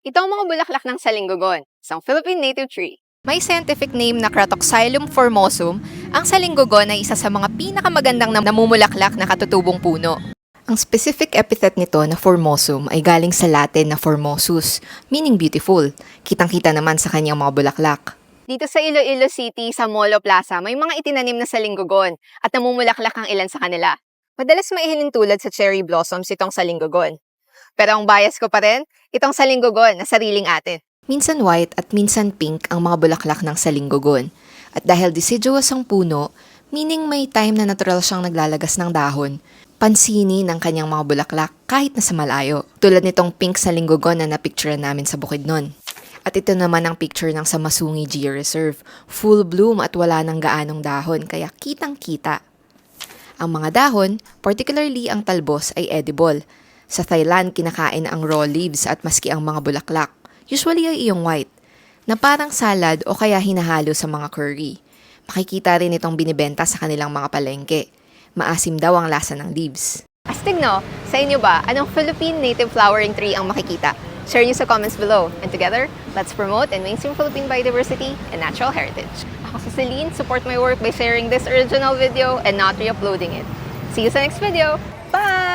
Ito ang mga bulaklak ng salinggogon, isang Philippine native tree. May scientific name na Cratoxylum formosum, ang salinggogon ay isa sa mga pinakamagandang na namumulaklak na katutubong puno. Ang specific epithet nito na formosum ay galing sa Latin na formosus, meaning beautiful. Kitang-kita naman sa kanyang mga bulaklak. Dito sa Iloilo City, sa Molo Plaza, may mga itinanim na salinggogon at namumulaklak ang ilan sa kanila. Madalas maihilin tulad sa cherry blossoms itong salinggogon. Pero ang bias ko pa rin, itong salinggogon na sariling atin. Minsan white at minsan pink ang mga bulaklak ng salinggogon. At dahil deciduous ang puno, meaning may time na natural siyang naglalagas ng dahon, pansini ng kanyang mga bulaklak kahit nasa malayo. Tulad nitong pink salinggogon na napicture namin sa Bukidnon. At ito naman ang picture ng Samasungi Geo Reserve. Full bloom at wala ng gaanong dahon, kaya kitang-kita. Ang mga dahon, particularly ang talbos, ay edible. Sa Thailand, kinakain ang raw leaves at maski ang mga bulaklak. Usually ay iyong white, na parang salad o kaya hinahalo sa mga curry. Makikita rin itong binibenta sa kanilang mga palengke. Maasim daw ang lasa ng leaves. Astig no? Sa inyo ba, anong Philippine native flowering tree ang makikita? Share nyo sa comments below. And together, let's promote and mainstream Philippine biodiversity and natural heritage. Ako si Celine, support my work by sharing this original video and not re-uploading it. See you sa next video. Bye!